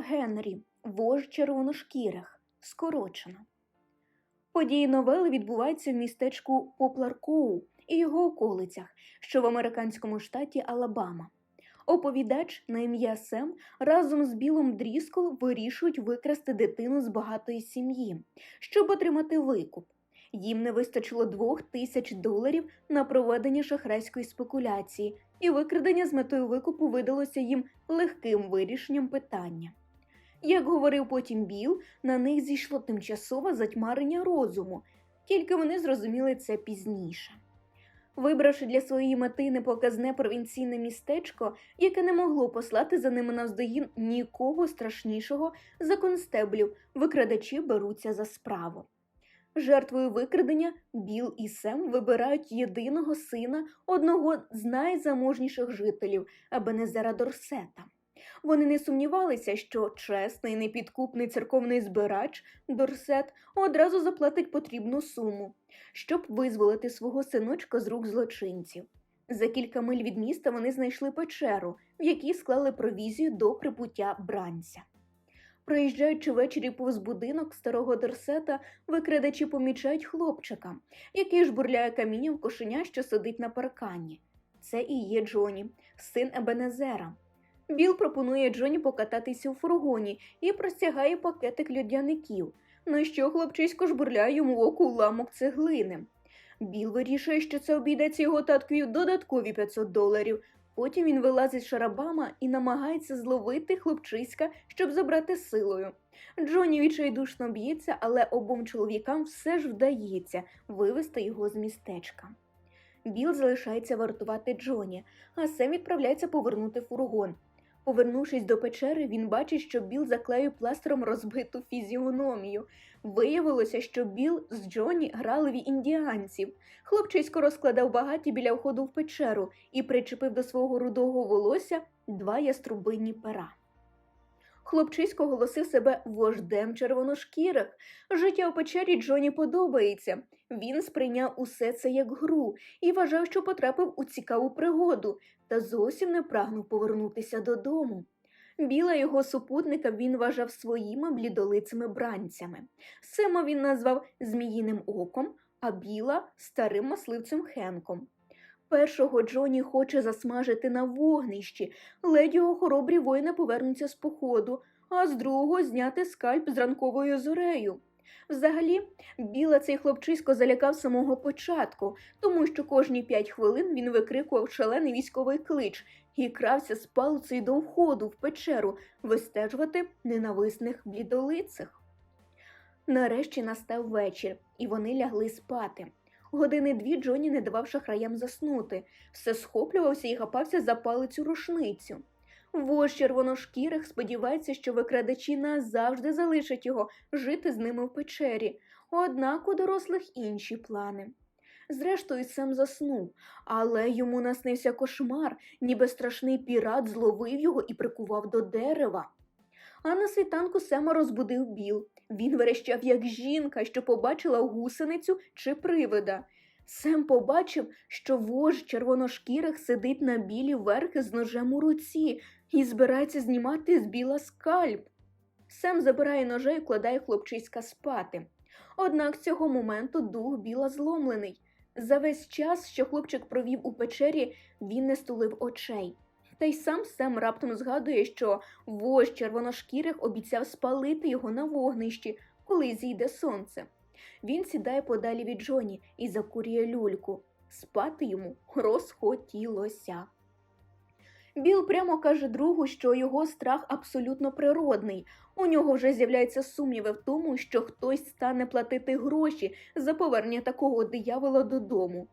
Генрі, вождь червоношкірих, скорочено. Події новели відбуваються в містечку Поплар-Коу і його околицях, що в американському штаті Алабама. Оповідач на ім'я Сем разом з Білом Дріскол вирішують викрасти дитину з багатої сім'ї, щоб отримати викуп. Їм не вистачило двох тисяч доларів на проведення шахрайської спекуляції, і викрадення з метою викупу видалося їм легким вирішенням питання. Як говорив потім Біл, на них зійшло тимчасове затьмарення розуму, тільки вони зрозуміли це пізніше. Вибравши для своєї мети непоказне провінційне містечко, яке не могло послати за ними навздогін нікого страшнішого за констеблів, викрадачі беруться за справу. Жертвою викрадення Біл і Сем вибирають єдиного сина одного з найзаможніших жителів Ебенезера Дорсета. Вони не сумнівалися, що чесний непідкупний церковний збирач Дорсет одразу заплатить потрібну суму, щоб визволити свого синочка з рук злочинців. За кілька миль від міста вони знайшли печеру, в якій склали провізію до прибуття бранця. Проїжджаючи ввечері повз будинок старого Дорсета, викрадачі помічають хлопчика, який жбурляє камінням кошеня, що сидить на паркані. Це і є Джоні, син Ебенезера. Біл пропонує Джоні покататися у фургоні і простягає пакетик льодяників, на що хлопчисько жбурляє йому в око уламок цеглини. Біл вирішує, що це обійдеться його таткові додаткові 500 доларів. Потім він вилазить шарабама і намагається зловити хлопчиська, щоб забрати силою. Джоні відчайдушно б'ється, але обом чоловікам все ж вдається вивести його з містечка. Біл залишається вартувати Джоні, а Сем відправляється повернути фургон. Повернувшись до печери, він бачить, що Біл заклеїв пластером розбиту фізіономію. Виявилося, що Біл з Джоні грали в індіанців. Хлопчисько розкладав багаті біля входу в печеру і причепив до свого рудого волосся два яструбинні пера. Хлопчисько голосив себе вождем червоношкірих. Життя у печері Джоні подобається. Він сприйняв усе це як гру і вважав, що потрапив у цікаву пригоду, та зовсім не прагнув повернутися додому. Біла його супутника він вважав своїми блідолицими бранцями. Сема він назвав Зміїним оком, а біла старим мисливцем Хенком. Першого Джоні хоче засмажити на вогнищі, ледь його хоробрі воїни повернуться з походу, а з другого зняти скальп з ранковою зорею. Взагалі, біла цей хлопчисько залякав самого початку, тому що кожні п'ять хвилин він викрикував шалений військовий клич і крався з палицею до входу в печеру вистежувати ненависних блідолицих. Нарешті настав вечір, і вони лягли спати. Години дві Джоні не давав шахраям заснути, все схоплювався і хапався за палицю рушницю. Вождь червоношкірих сподівається, що викрадачі назавжди залишать його жити з ними в печері, однак у дорослих інші плани. Зрештою, Сем заснув, але йому наснився кошмар, ніби страшний пірат зловив його і прикував до дерева. А на світанку Сема розбудив біл. Він верещав, як жінка, що побачила гусеницю чи привида. Сем побачив, що вождь червоношкірих сидить на білі верхи з ножем у руці і збирається знімати з біла скальп. Сем забирає ножа і вкладає хлопчиська спати. Однак цього моменту дух біла зломлений. За весь час, що хлопчик провів у печері, він не стулив очей. Та й сам Сем раптом згадує, що вождь червоношкірих обіцяв спалити його на вогнищі, коли зійде сонце. Він сідає подалі від Джоні і закурює люльку. Спати йому розхотілося. Біл прямо каже другу, що його страх абсолютно природний. У нього вже з'являються сумніви в тому, що хтось стане платити гроші за повернення такого диявола додому.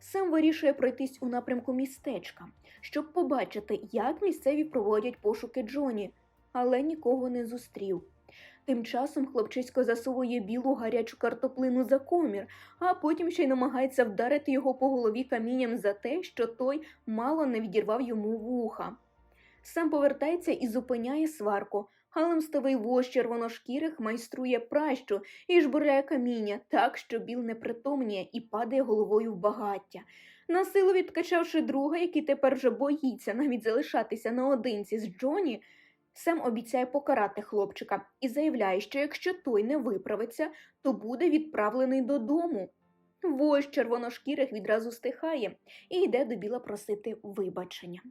Сем вирішує пройтись у напрямку містечка, щоб побачити, як місцеві проводять пошуки Джоні, але нікого не зустрів. Тим часом хлопчисько засовує білу гарячу картоплину за комір, а потім ще й намагається вдарити його по голові камінням за те, що той мало не відірвав йому вуха. Сам повертається і зупиняє сварку, але мстовий вождь червоношкірих майструє пращу і жбурляє каміння так, що біл не притомніє і падає головою в багаття. Насилу відкачавши друга, який тепер вже боїться навіть залишатися наодинці з Джоні, Сем обіцяє покарати хлопчика і заявляє, що якщо той не виправиться, то буде відправлений додому. Вождь червоношкірих відразу стихає і йде до Біла просити вибачення.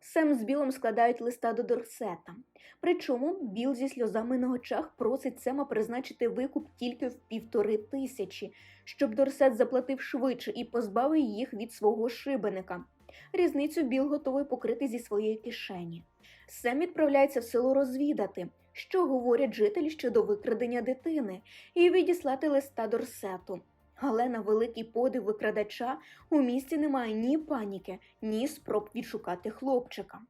Сем з Білом складають листа до Дорсета. Причому Біл зі сльозами на очах просить Сема призначити викуп тільки в півтори тисячі, щоб Дорсет заплатив швидше і позбавив їх від свого шибеника. Різницю Біл готовий покрити зі своєї кишені. Сем відправляється в село розвідати, що говорять жителі щодо викрадення дитини, і відіслати листа Дорсету. Але на великий подив викрадача у місті немає ні паніки, ні спроб відшукати хлопчика.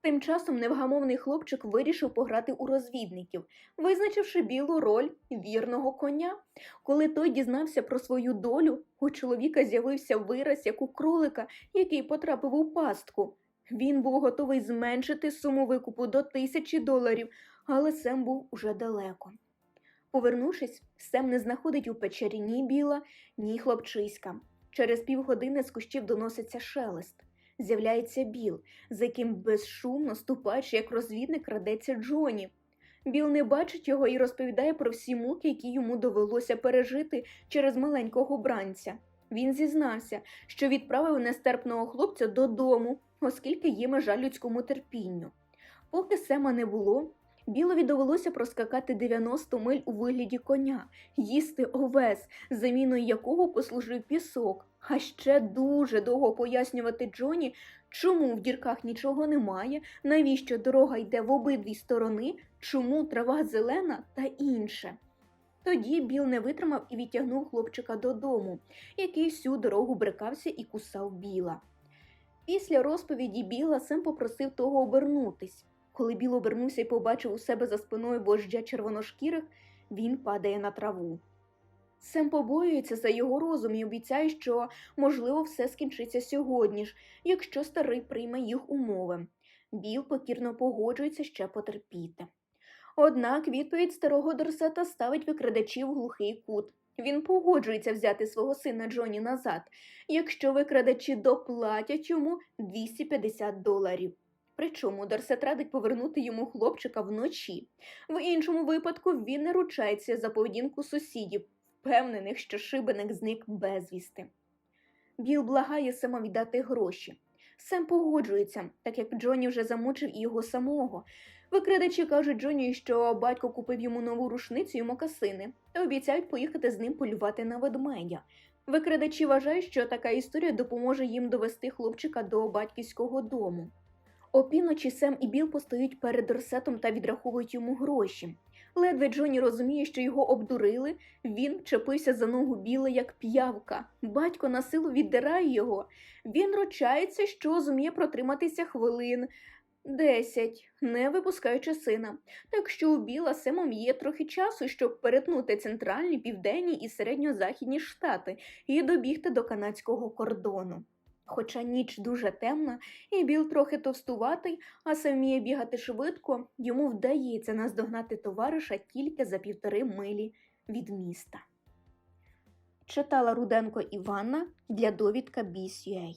Тим часом невгамовний хлопчик вирішив пограти у розвідників, визначивши білу роль вірного коня. Коли той дізнався про свою долю, у чоловіка з'явився вираз, як у кролика, який потрапив у пастку. Він був готовий зменшити суму викупу до тисячі доларів, але Сем був уже далеко. Повернувшись, Сем не знаходить у печері ні біла, ні хлопчиська. Через півгодини з кущів доноситься шелест. З'являється Біл, за яким безшумно ступаючи, як розвідник, крадеться Джоні. Біл не бачить його і розповідає про всі муки, які йому довелося пережити через маленького бранця. Він зізнався, що відправив нестерпного хлопця додому, оскільки є межа людському терпінню. Поки Сема не було, Білові довелося проскакати 90 миль у вигляді коня, їсти овес, заміною якого послужив пісок, а ще дуже довго пояснювати Джоні, чому в дірках нічого немає, навіщо дорога йде в обидві сторони, чому трава зелена та інше. Тоді Біл не витримав і відтягнув хлопчика додому, який всю дорогу брикався і кусав біла. Після розповіді Біла Сем попросив того обернутись. Коли Біл обернувся і побачив у себе за спиною вождя червоношкірих, він падає на траву. Сем побоюється за його розум і обіцяє, що, можливо, все скінчиться сьогодні ж, якщо старий прийме їх умови. Біл покірно погоджується ще потерпіти. Однак відповідь старого Дорсета ставить викрадачів в глухий кут. Він погоджується взяти свого сина Джоні назад, якщо викрадачі доплатять йому 250 доларів. Причому Дорсет радить повернути йому хлопчика вночі. В іншому випадку він не ручається за поведінку сусідів, впевнених, що шибеник зник безвісти. Біл благає Сема віддати гроші. Сем погоджується, так як Джоні вже замучив і його самого. Викрадачі кажуть Джоні, що батько купив йому нову рушницю і мокасини, та обіцяють поїхати з ним полювати на ведмедя. Викрадачі вважають, що така історія допоможе їм довести хлопчика до батьківського дому. Опівночі Сем і Біл постають перед Дорсетом та відраховують йому гроші. Ледве Джоні розуміє, що його обдурили, він чепився за ногу Біла, як п'явка. Батько на силу віддирає його. Він ручається, що зуміє протриматися хвилин. Десять, не випускаючи сина. Так що у Біла Семом є трохи часу, щоб перетнути центральні, південні і середньо-західні штати і добігти до канадського кордону. Хоча ніч дуже темна, і Біл трохи товстуватий, а сам вміє бігати швидко, йому вдається наздогнати товариша тільки за півтори милі від міста. Читала Руденко Іванна для довідка BCA.